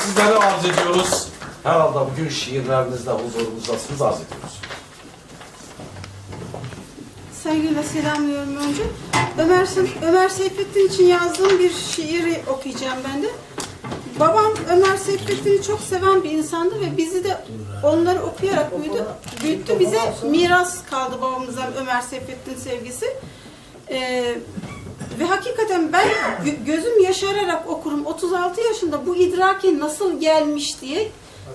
sizlere arz ediyoruz. Herhalde bugün şiirlerinizle huzurumuzdasınız arz ediyoruz. Saygıyla selamlıyorum önce. Ömer, Ömer Seyfettin için yazdığım bir şiiri okuyacağım ben de. Babam Ömer Seyfettin'i çok seven bir insandı ve bizi de onları okuyarak büyüdü. Büyüttü. Bize miras kaldı babamızdan Ömer Seyfettin sevgisi. Ee, ve hakikaten ben gö- gözüm yaşararak okurum. 36 yaşında bu idrake nasıl gelmiş diye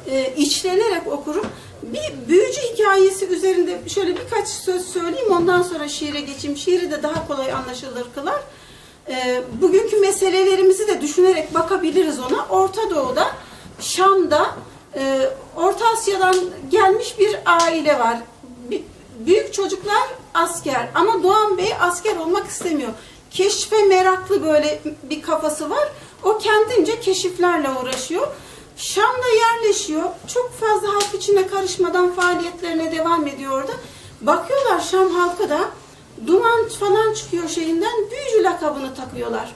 e, içlenerek okurum. Bir büyücü hikayesi üzerinde şöyle birkaç söz söyleyeyim ondan sonra şiire geçeyim. Şiiri de daha kolay anlaşılır kılar. E, bugünkü meselelerimizi de düşünerek bakabiliriz ona. Orta Doğu'da, Şam'da, e, Orta Asya'dan gelmiş bir aile var. Büyük çocuklar asker ama Doğan Bey asker olmak istemiyor. Keşfe meraklı böyle bir kafası var. O kendince keşiflerle uğraşıyor. Şam'da yerleşiyor. Çok fazla halk içine karışmadan faaliyetlerine devam ediyor orada. Bakıyorlar Şam halkı da duman falan çıkıyor şeyinden büyücü lakabını takıyorlar.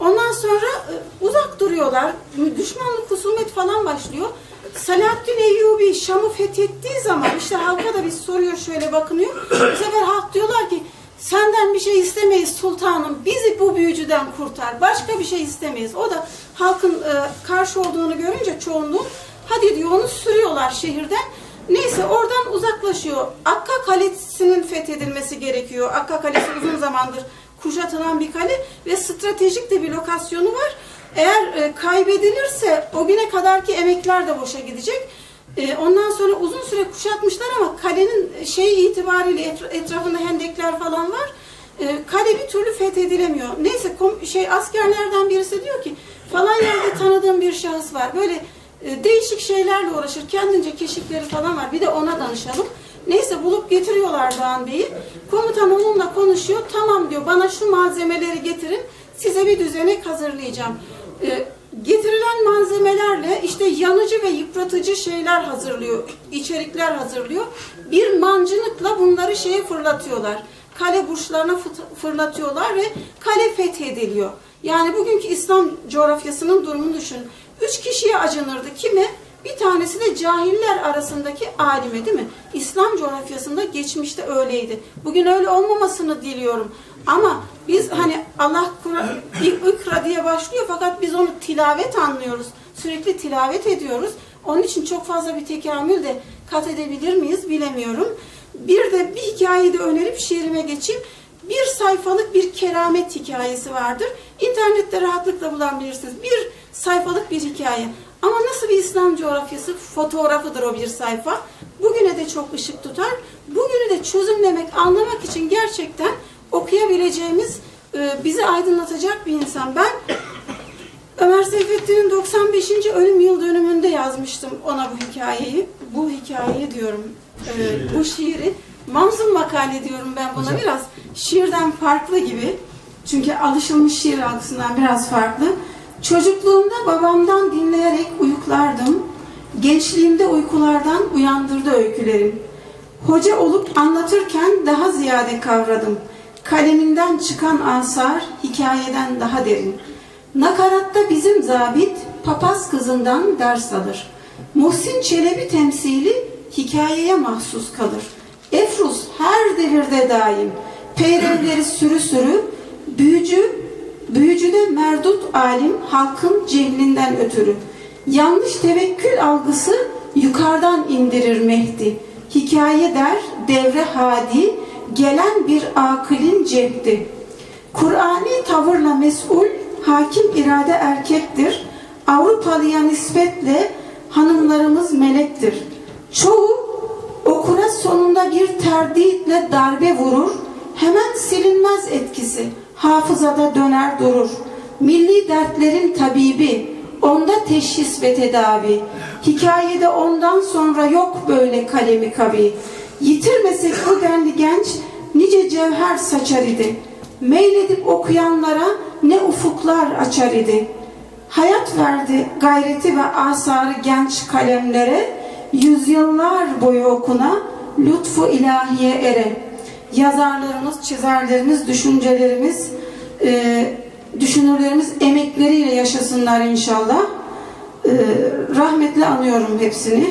Ondan sonra e, uzak duruyorlar. Düşmanlık, husumet falan başlıyor. Selahaddin Eyyubi Şam'ı fethettiği zaman işte halka da bir soruyor şöyle bakınıyor. Bu sefer halk diyorlar ki senden bir şey istemeyiz sultanım. Bizi bu büyücüden kurtar. Başka bir şey istemeyiz. O da halkın e, karşı olduğunu görünce çoğunluğun hadi diyor onu sürüyorlar şehirden. Neyse oradan uzaklaşıyor. Akka Kalesi'nin fethedilmesi gerekiyor. Akka Kalesi uzun zamandır kuşatılan bir kale ve stratejik de bir lokasyonu var. Eğer e, kaybedilirse o güne kadarki emekler de boşa gidecek. E, ondan sonra uzun süre kuşatmışlar ama kalenin şey itibariyle etra- etrafında hendekler falan var. E, kale bir türlü fethedilemiyor. Neyse kom- şey askerlerden birisi diyor ki falan yerde tanıdığım bir şahıs var. Böyle e, değişik şeylerle uğraşır. Kendince keşifleri falan var. Bir de ona danışalım. Neyse bulup getiriyorlar Doğan Bey'i. Komutan onunla konuşuyor. Tamam diyor bana şu malzemeleri getirin. Size bir düzenek hazırlayacağım. E, getirilen malzemelerle işte yanıcı ve yıpratıcı şeyler hazırlıyor. içerikler hazırlıyor. Bir mancınıkla bunları şeye fırlatıyorlar. Kale burçlarına fırlatıyorlar ve kale fethediliyor. Yani bugünkü İslam coğrafyasının durumunu düşün. Üç kişiye acınırdı. Kime? Bir tanesi de cahiller arasındaki alime değil mi? İslam coğrafyasında geçmişte öyleydi. Bugün öyle olmamasını diliyorum. Ama biz hani Allah Kur'an bir ikra diye başlıyor fakat biz onu tilavet anlıyoruz. Sürekli tilavet ediyoruz. Onun için çok fazla bir tekamül de kat edebilir miyiz bilemiyorum. Bir de bir hikayeyi de önerip şiirime geçeyim. Bir sayfalık bir keramet hikayesi vardır. İnternette rahatlıkla bulabilirsiniz. Bir sayfalık bir hikaye. Ama nasıl bir İslam coğrafyası fotoğrafıdır o bir sayfa. Bugüne de çok ışık tutar. Bugünü de çözümlemek, anlamak için gerçekten okuyabileceğimiz, e, bizi aydınlatacak bir insan. Ben Ömer Seyfettin'in 95. ölüm yıl dönümünde yazmıştım ona bu hikayeyi. Bu hikayeyi diyorum, e, bu şiiri. Manzum makale diyorum ben buna biraz. Şiirden farklı gibi. Çünkü alışılmış şiir algısından biraz farklı. Çocukluğumda babamdan dinleyerek uyuklardım. Gençliğimde uykulardan uyandırdı öykülerim. Hoca olup anlatırken daha ziyade kavradım. Kaleminden çıkan asar hikayeden daha derin. Nakaratta bizim zabit papaz kızından ders alır. Muhsin Çelebi temsili hikayeye mahsus kalır. Efrus her devirde daim. Peyrevleri sürü sürü, büyücü, büyücüde merdut alim halkın cehlinden ötürü. Yanlış tevekkül algısı yukarıdan indirir Mehdi. Hikaye der devre hadi, gelen bir akılin cehdi. Kur'ani tavırla mesul, hakim irade erkektir. Avrupalıya nispetle hanımlarımız melektir. Çoğu okura sonunda bir terditle darbe vurur. Hemen silinmez etkisi, hafızada döner durur. Milli dertlerin tabibi, onda teşhis ve tedavi. Hikayede ondan sonra yok böyle kalemi kavi. Yitirmesek bu denli genç, nice cevher saçar idi. Meyledip okuyanlara ne ufuklar açar idi. Hayat verdi gayreti ve asarı genç kalemlere, yüzyıllar boyu okuna, lütfu ilahiye ere. Yazarlarımız, çizerlerimiz, düşüncelerimiz, e, düşünürlerimiz emekleriyle yaşasınlar inşallah. Ee, rahmetle anıyorum hepsini.